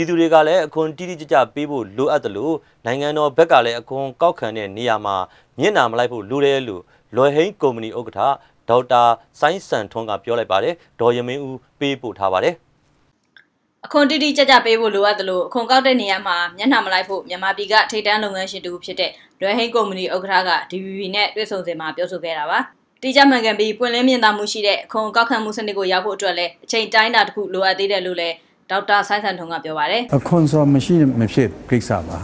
ပြည်သူတွေကလည်းအခွန်တိတိကျကျပေးဖို့လိုအပ်တယ်လို့နိုင်ငံတော်ဘက်ကလည်းအခွန်ကောက်ခံတဲ့နေရာမှာမျက်နှာမလိုက်ဖို့လိုတယ်လို့လွယ်ဟိန်းကုမ္ပဏီဥက္ကဋ္ဌဒေါက်တာဆိုင်းစံထွန်းကပြောလိုက်ပါတယ်ဒေါ်ရမင်းဦးပေးပို့ထားပါတယ်အခွန်တိတိကျကျပေးဖို့လိုအပ်တယ်လို့အခွန်ကောက်တဲ့နေရာမှာမျက်နှာမလိုက်ဖို့မြန်မာပြည်ကထိတ်တန်းလုပ်ငန်းရှင်တူဖြစ်တဲ့လွယ်ဟိန်းကုမ္ပဏီဥက္ကဋ္ဌက DVB နဲ့တွေ့ဆုံစဉ်မှာပြောဆိုခဲ့တာပါ။တိကျမှန်ကန်ပြီးပွင့်လင်းမြင်သာမှုရှိတဲ့အခွန်ကောက်ခံမှုစနစ်ကိုရောက်ဖို့အတွက်လည်းအချိန်တိုင်းတာတစ်ခုလိုအပ်သေးတယ်လို့လည်း ဒေါက်တာဆိုင်းဆန်ထုံကပြောပါတယ်အခွန်ဆိုတာမရှိမဖြစ်ကိစ္စပါ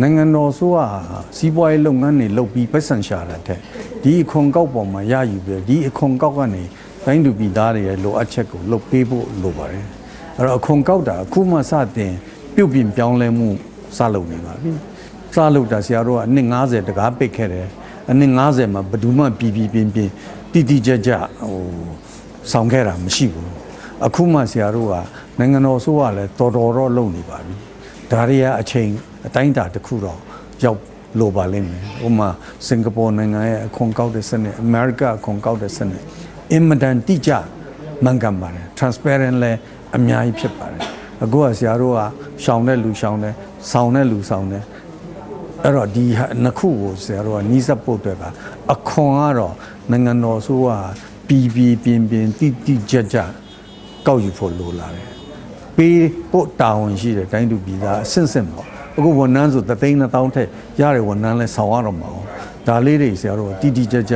နိုင်ငံတော်ဆိုကစီးပွားရေးလုပ်ငန်းတွေလုပ်ပြီးပတ်စံရှာတာတဲ့ဒီအခွန်ကောက်ပေါ်မှာရယူပြီးဒီအခွန်ကောက်ကနေတိုင်းသူပြည်သားတွေရဲ့လိုအပ်ချက်ကိုလုပ်ပေးဖို့လိုပါတယ်အဲ့တော့အခွန်ကောက်တာအခုမှစတင်ပြုတ်ပြင်ပြောင်းလဲမှုစလုပ်နေပါပြီစလုပ်တာဆရာတို့ကအနှစ်90တကားပိတ်ခဲ့တယ်အနှစ်90မှာဘယ်သူမှပြည်ပြည်ပြင်းပြင်းတိတိကျကျဟိုဆောင်ခဲ့တာမရှိဘူးအခုမှဆရာတို့က နိုင်ငံတော်ဆိုကလည်းတော်တော်တော့လုပ်နေပါပြီဒါတွေကအချိန်အတိုင်းအတာတစ်ခုတော့ရောက်လိုပါလိမ့်မယ်ဥပမာစင်ကာပူနိုင်ငံရဲ့အခွန်ကောက်တဲ့စနစ်အမေရိကအခွန်ကောက်တဲ့စနစ်အင်မတန်တိကျမှန်ကန်ပါတယ် transparent လည်းအများကြီးဖြစ်ပါတယ်အခုကဆရာတို့ကရှောင်တဲ့လူရှောင်တယ်ဆောင်းတဲ့လူဆောင်းတယ်အဲ့တော့ဒီဟာနှစ်ခုကိုဆရာတို့ကနီးစပ်ဖို့အတွက်ကအခွန်ကတော့နိုင်ငံတော်ဆိုကပြည်ပြည်ပြင်းပြင်းတိတိကျကျကောက်ယူဖို့လိုလာတယ် ပေးဖို့တာဝန်ရှိတယ်တိုင်းသူပြည်သားအဆင့်ဆင့်ပေါ့အခုဝန်ထမ်းဆိုသသိန်းနှစ်သောင်းထက်ရတဲ့ဝန်ထမ်းလဲဆောင်ရတော့မှာအောင်ဒါလေးတွေဆရာတို့တိတိကျကျ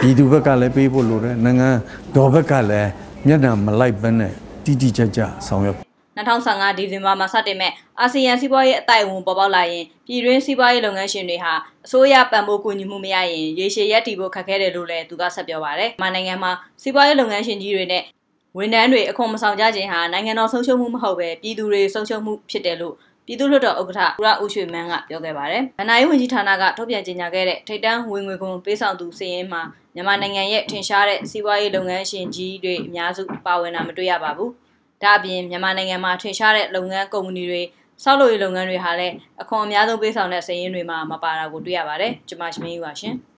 ပြည်သူဘက်ကလည်းပေးဖို့လိုတယ်နိုင်ငံတော်ဘက်ကလည်းမျက်နှာမလိုက်ဘဲနဲ့တိတိကျကျဆောင်ရွက်2015ဒီဇင်ဘာမှာစတင်မဲ့အာဆီယံစီးပွားရေးအတိုက်အဝန်ပေါ်ပေါက်လာရင်ပြည်တွင်းစီးပွားရေးလုပ်ငန်းရှင်တွေဟာအစိုးရပံ့ပိုးကူညီမှုမရရင်ရေရှည်ရက်တည်ဖို့ခက်ခဲတယ်လို့လည်းသူကဆက်ပြောပါရယ်။မြန်မာနိုင်ငံမှာစီးပွားရေးလုပ်ငန်းရှင်ကြီးတွေနဲ့ ဝန်ထမ်းတွေအခွန်မဆောင်ကြခြင်းဟာနိုင်ငံတော်ဆုံးရှုံးမှုမဟုတ်ပဲပြည်သူတွေဆုံးရှုံးမှုဖြစ်တယ်လို့ပြည်သူ့လွှတ်တော်ဥက္ကဋ္ဌဦးရဦးရွှေမန်းကပြောခဲ့ပါတယ်။ဗန်နာရေးဝန်ကြီးဌာနကထုတ်ပြန်ကြေညာခဲ့တဲ့ထိတ်တန်းဝင်ငွေခွန်ပေးဆောင်သူစီရင်မှာမြန်မာနိုင်ငံရဲ့ထင်ရှားတဲ့စီးပွားရေးလုပ်ငန်းရှင်ကြီးတွေအများစုပါဝင်တာမတွေ့ရပါဘူး။ဒါအပြင်မြန်မာနိုင်ငံမှာထင်ရှားတဲ့လုပ်ငန်းကုမ္ပဏီတွေဆောက်လုပ်ရေးလုပ်ငန်းတွေဟာလည်းအခွန်အများဆုံးပေးဆောင်တဲ့စည်ရင်းတွေမှာမပါတာကိုတွေ့ရပါတယ်။ကျွန်မရှမင်းယူပါရှင်။